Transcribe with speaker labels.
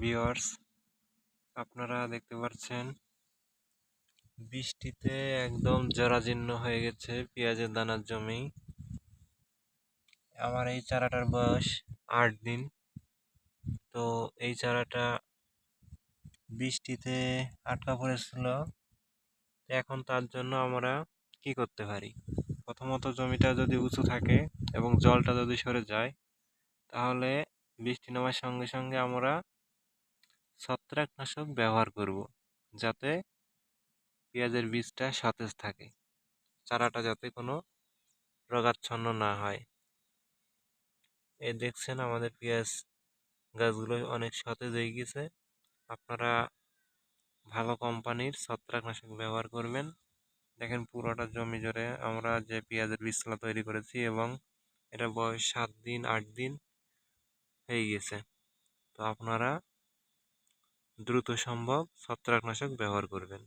Speaker 1: Viewers, আপনারা দেখতে পাচ্ছেন, বৃষ্টিতে একদম জরাজীর্ণ হয়ে গেছে, পেঁয়াজের দানার জমি। আমার এই চারাটার বয়স আট দিন। তো এই চারাটা বৃষ্টিতে আটকা পড়েছিল। এখন তার জন্য আমরা কি করতে পারি? প্রথমত জমিটা যদি উঁচু থাকে এবং জলটা যদি সরে যায়, তাহলে বৃষ্টি নামার সঙ্গে সঙ্গে আমরা ছত্রাকনাশক ব্যবহার করব, যাতে পেঁয়াজের বীজটা সতেজ থাকে। চারাটা যাতে কোনো রোগাচ্ছন্ন না হয়। এ দেখছেন আমাদের পেঁয়াজ গাছগুলো অনেক সতেজ হয়ে গেছে আপনারা ভালো কোম্পানির ছত্রাকনাশক ব্যবহার করবেন। দেখেন পুরোটা জমি জুড়ে আমরা যে পেঁয়াজের বীজগুলো তৈরি করেছি এবং এটা বয়স সাত দিন, আট দিন হয়ে গেছে তো আপনারা দ্রুত সম্ভব ছত্রাকনাশক ব্যবহার করবেন।